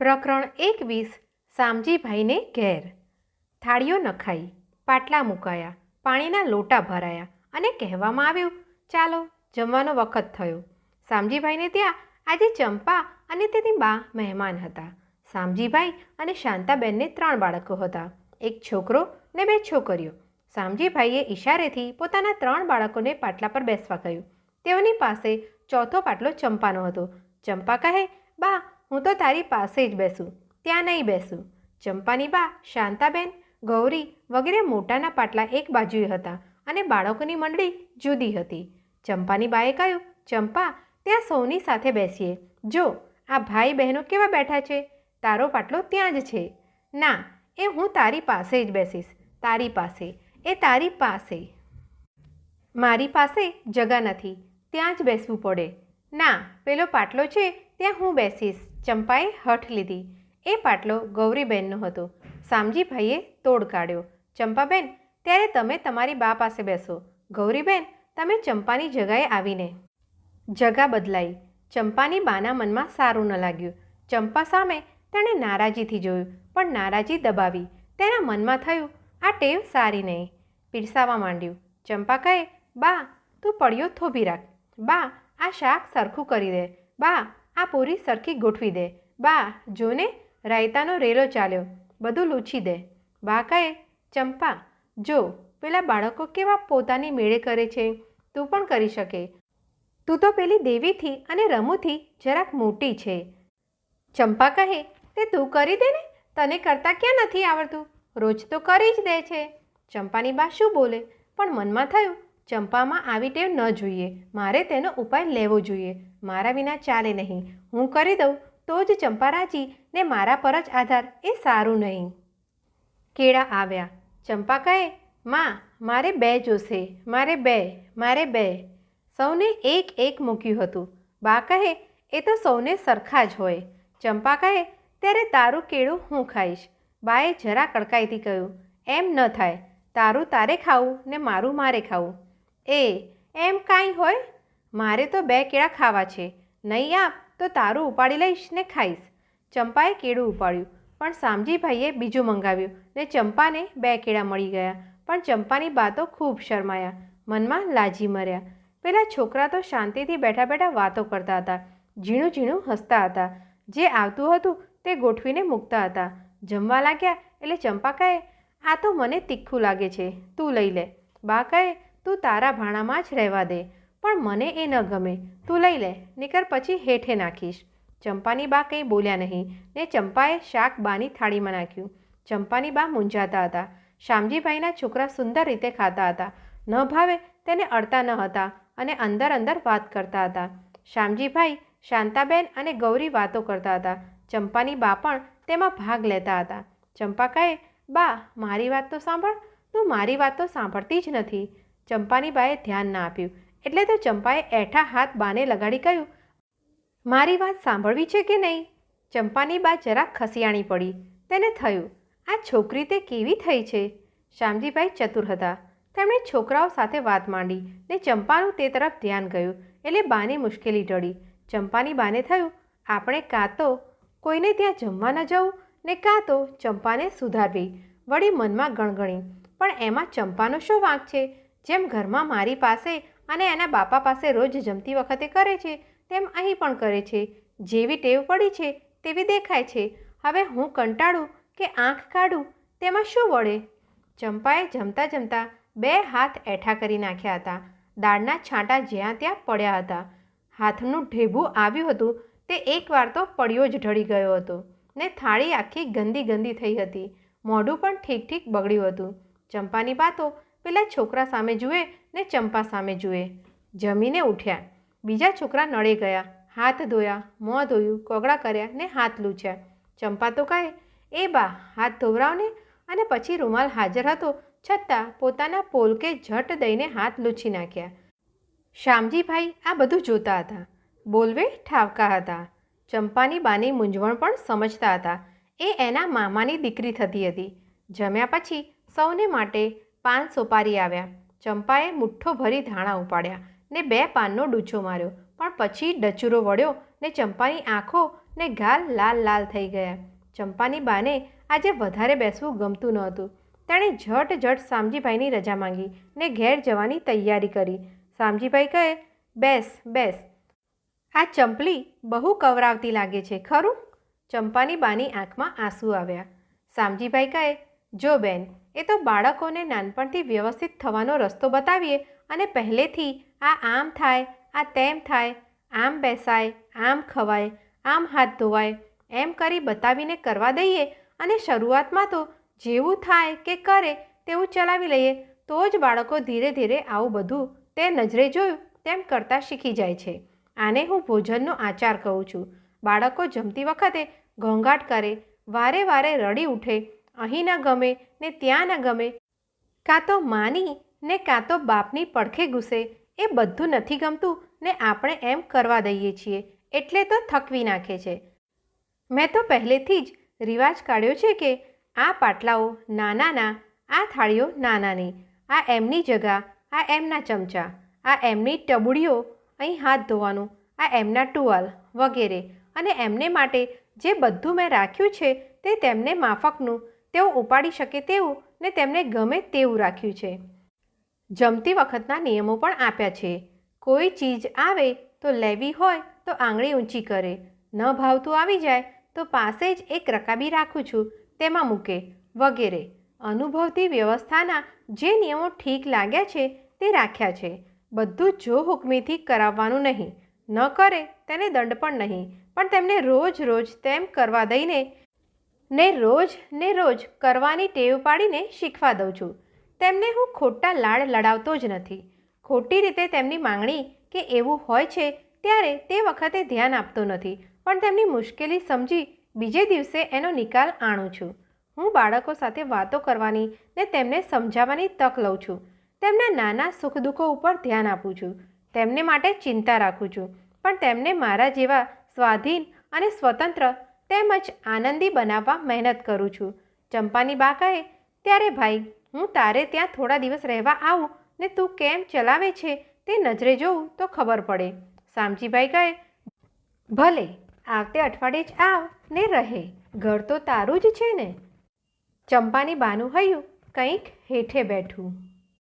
પ્રકરણ એકવીસ શામજીભાઈને ઘેર. થાળીઓ નખાઈ, પાટલા મુકાયા, પાણીના લોટા ભરાયા અને કહેવામાં આવ્યું, ચાલો, જમવાનો વખત થયો શામજીભાઈને ત્યાં આજે ચંપા અને તેની બા મહેમાન હતા. શામજીભાઈ અને શાંતાબેનને ત્રણ બાળકો હતા. એક છોકરો ને બે છોકરીઓ. શામજીભાઈએ ઈશારેથી પોતાના ત્રણ બાળકોને પાટલા પર બેસવા કહ્યું. તેઓની પાસે ચોથો પાટલો ચંપાનો હતો. ચંપા કહે, બા હું તો તારી પાસે જ બેસું, ત્યાં નહીં બેસું. ચંપાની બા, શાંતાબેન, ગૌરી વગેરે મોટાના પાટલા એક બાજુએ હતા અને બાળકોની મંડળી જુદી હતી. ચંપાની બાએ કહ્યું, ચંપા, ત્યાં સૌની સાથે બેસીએ. જો, આ ભાઈ બહેનો કેવા બેઠા છે? તારો પાટલો ત્યાં જ છે. ના, એ હું તારી પાસે જ બેસીશ. તારી પાસે. એ તારી પાસે. મારી પાસે જગા નથી. ત્યાં જ બેસવું પડે. ના, પેલો પાટલો છે ત્યાં હું બેસીશ ચંપાએ હઠ લીધી. એ પાટલો ગૌરીબેનનો હતો. શામજીભાઈએ તોડ કાઢ્યો. ચંપાબેન, ત્યારે તમે તમારી બા પાસે બેસો. ગૌરીબેન, તમે ચંપાની જગાએ આવીને. જગા બદલાઈ. ચંપાની બાના મનમાં સારું ન લાગ્યું. ચંપા સામે તેણે નારાજીથી જોયું, પણ નારાજી દબાવી. તેના મનમાં થયું, આ ટેવ સારી નહીં. પીરસાવા માંડ્યું. ચંપા કહે, બા, તું પડ્યો થોભી રાખ. બા, આ શાક સરખું કરી દે. બા આ પૂરી સરખી ગોઠવી દે. બા, જોને, રાયતાનો રેલો ચાલ્યો. બધું લૂછી દે. બા કહે, ચંપા, જો, પેલા બાળકો કેવા પોતાની મેળે કરે છે? તું પણ કરી શકે. તું તો પેલી દેવીથી અને રમુથી જરાક મોટી છે. ચંપા કહે, તે તું કરી દે ને? તને કરતાં ક્યાં નથી આવડતું? રોજ તો કરી જ દે છે. ચંપાની બા શું બોલે? પણ મનમાં થયું, ચંપામાં આવી ટેવ ન જોઈએ. મારે તેનો ઉપાય લેવો જોઈએ. મારા વિના ચાલે નહીં. હું કરી દઉં તો જ ચંપારાજી ને મારા પર જ આધાર. એ સારું નહીં. કેળા આવ્યા. ચંપા કહે, માં, મારે બે જોશે. મારે બે મારે બે. સૌને એક એક મૂક્યું હતું. બા કહે, એ તો સૌને સરખા જ હોય. ચંપા કહે, ત્યારે તારું કેળું હું ખાઈશ. બાએ જરા કડકાઈથી કહ્યું, એમ ન થાય. તારું તારે ખાવું ને મારું મારે ખાવું. એ, એમ કાંઈ હોય? મારે તો બે કેળા ખાવા છે. નહીં આપ તો તારું ઉપાડી લઈશ ને ખાઈશ. ચંપાએ કેળું ઉપાડ્યું, પણ શામજીભાઈએ બીજું મંગાવ્યું ને ચંપાને બે કેળા મળી ગયા, પણ ચંપાની બાતો ખૂબ શરમાયા, મનમાં લાજી મર્યા. પેલા છોકરા તો શાંતિથી બેઠા બેઠા વાતો કરતા હતા, ઝીણું ઝીણું હસતા હતા. જે આવતું હતું તે ગોઠવીને મૂકતા હતા. જમવા લાગ્યા એટલે ચંપા કહે, આ તો મને તીખું લાગે છે, તું લઈ લે. બા કહે, તું તારા ભાણામાં જ રહેવા દે. પણ મને એ ન ગમે. તું લઈ લે, નીકર પછી હેઠે નાખીશ. ચંપાની બા કંઈ બોલ્યા નહીં. ને ચંપાએ શાક બાની થાળીમાં નાખ્યું. ચંપાની બા મૂંઝાતા હતા. શામજીભાઈના છોકરા સુંદર રીતે ખાતા હતા. ન ભાવે તેને અડતા ન હતા અને અંદર અંદર વાત કરતા હતા. શામજીભાઈ, શાંતાબેન અને ગૌરી વાતો કરતા હતા. ચંપાની બા પણ તેમાં ભાગ લેતા હતા. ચંપા કહે, બા, મારી વાત તો સાંભળ. તું મારી વાત તો સાંભળતી જ નથી. ચંપાની બાએ ધ્યાન ના આપ્યું. એટલે તો ચંપાએ એઠા હાથ બાને લગાડી કહ્યું, મારી વાત સાંભળવી છે કે નહીં? ચંપાની બા જરાક ખસિયાણી પડી. તેને થયું, આ છોકરી તે કેવી થઈ છે? શ્યામજીભાઈ ચતુર હતા. તેમણે છોકરાઓ સાથે વાત માંડી ને ચંપાનું તે તરફ ધ્યાન ગયું એટલે બાની મુશ્કેલી ટળી. ચંપાની બાને થયું, આપણે કાં તો કોઈને ત્યાં જમવા ન જવું ને કાં તો ચંપાને સુધારવી. વળી મનમાં ગણગણી, પણ એમાં ચંપાનો શું વાંક છે? જેમ ઘરમાં મારી પાસે અને એના બાપા પાસે રોજ જમતી વખતે કરે છે, તેમ અહીં પણ કરે છે. જેવી ટેવ પડી છે, તેવી દેખાય છે. હવે હું કંટાળું કે આંખ કાઢું, તેમાં શું વળે? ચંપાએ જમતા જમતા બે હાથ એઠા કરી નાખ્યા હતા. દાળના છાંટા જ્યાં ત્યાં પડ્યા હતા. હાથનું ઢેબું આવ્યું હતું, તે એકવાર તો પડ્યો જ ઢળી ગયો હતો ને થાળી આખી ગંદી ગંદી થઈ હતી. મોઢું પણ ઠીક ઠીક બગડ્યું હતું. ચંપાની બાતો પેલા છોકરા સામે જુએ ને ચંપા સામે જુએ. જમીને ઉઠ્યા. બીજા છોકરા નળે ગયા. હાથ ધોયા, મોં ધોયું, કોગળા કર્યા ને હાથ લૂછ્યા. ચંપા તો કહે, એ બા, હાથ ધોવરાવને અને પછી રૂમાલ હાજર હતો છતાં પોતાના પોલકે ઝટ દઈને હાથ લૂછી નાખ્યા. શ્યામજીભાઈ આ બધું જોતા હતા. બોલવે ઠાવકા હતા. ચંપાની બાની મૂંઝવણ પણ સમજતા હતા. એ એના મામાની દીકરી થતી હતી. જમ્યા પછી સૌને માટે પાન સોપારી આવ્યા. ચંપાએ મુઠ્ઠો ભરી ધાણા ઉપાડ્યા ને બે પાનનો ડૂચો માર્યો. પણ પછી ડચુરો વળ્યો ને ચંપાની આંખો ને ગાલ લાલ લાલ થઈ ગયા. ચંપાની બાને આજે વધારે બેસવું ગમતું નહોતું. તેણે ઝટ ઝટ શામજીભાઈની રજા માંગી ને ઘેર જવાની તૈયારી કરી. શામજીભાઈ કહે, બેસ બેસ. આ ચંપલી બહુ કવરાવતી લાગે છે, ખરું? ચંપાની બાની આંખમાં આંસુ આવ્યા. શામજીભાઈ કહે, જો બેન એ તો બાળકોને નાનપણથી વ્યવસ્થિત થવાનો રસ્તો બતાવીએ અને પહેલેથી આ આમ થાય, આ તેમ થાય, આમ બેસાય, આમ ખવાય, આમ હાથ ધોવાય, એમ કરી બતાવીને કરવા દઈએ અને શરૂઆતમાં તો જેવું થાય કે કરે તેવું ચલાવી લઈએ, તો જ બાળકો ધીરે ધીરે આવું બધું તે નજરે જોયું તેમ કરતાં શીખી જાય છે. આને હું ભોજનનો આચાર કહું છું. બાળકો જમતી વખતે ઘોંઘાટ કરે, વારે વારે રડી ઉઠે અહીં ન ગમે ને ત્યાં ન ગમે. કાં તો માની ને કાં તો બાપની પડખે ઘૂસે. એ બધું નથી ગમતું ને આપણે એમ કરવા દઈએ છીએ. એટલે તો થકવી નાખે છે. મેં તો પહેલેથી જ રિવાજ કાઢ્યો છે કે આ પાટલાઓ નાનાના, આ થાળીઓ નાનાની, આ એમની જગા, આ એમના ચમચા, આ એમની ટબુડીઓ, અહીં હાથ ધોવાનું, આ એમના ટુવાલ વગેરે. અને એમને માટે જે બધું મેં રાખ્યું છે તે તેમને માફકનું તેઓ ઉપાડી શકે તેવું ને તેમને ગમે તેવું રાખ્યું છે. જમતી વખતના નિયમો પણ આપ્યા છે. કોઈ ચીજ આવે તો લેવી હોય તો આંગળી ઊંચી કરે. ન ભાવતું આવી જાય તો પાસે જ એક રકાબી રાખું છું, તેમાં મૂકે, વગેરે. અનુભવતી વ્યવસ્થાના જે નિયમો ઠીક લાગ્યા છે તે રાખ્યા છે. બધું જો હુકમીથી કરાવવાનું નહીં. ન કરે, તેને દંડ પણ નહીં. પણ તેમને રોજ રોજ તેમ કરવા દઈને ને રોજ ને રોજ કરવાની ટેવ પાડીને શીખવા દઉં છું. તેમને હું ખોટા લાડ લડાવતો જ નથી. ખોટી રીતે તેમની માંગણી કે એવું હોય છે ત્યારે તે વખતે ધ્યાન આપતો નથી, પણ તેમની મુશ્કેલી સમજી બીજે દિવસે એનો નિકાલ આણું છું. હું બાળકો સાથે વાતો કરવાની ને તેમને સમજાવવાની તક લઉં છું. તેમના નાના સુખ દુઃખો ઉપર ધ્યાન આપું છું. તેમને માટે ચિંતા રાખું છું, પણ તેમને મારા જેવા સ્વાધીન અને સ્વતંત્ર તેમજ આનંદી બનાવવા મહેનત કરું છું. ચંપાની બા કહે, ત્યારે ભાઈ, હું તારે ત્યાં થોડા દિવસ રહેવા આવું ને તું કેમ ચલાવે છે તે નજરે જોઉં તો ખબર પડે. શામજીભાઈ કહે, ભલે, આવતે અઠવાડિયે જ આવ ને રહે, ઘર તો તારું જ છે ને. ચંપાની બાનું હૈયું કંઈક હેઠે બેઠું.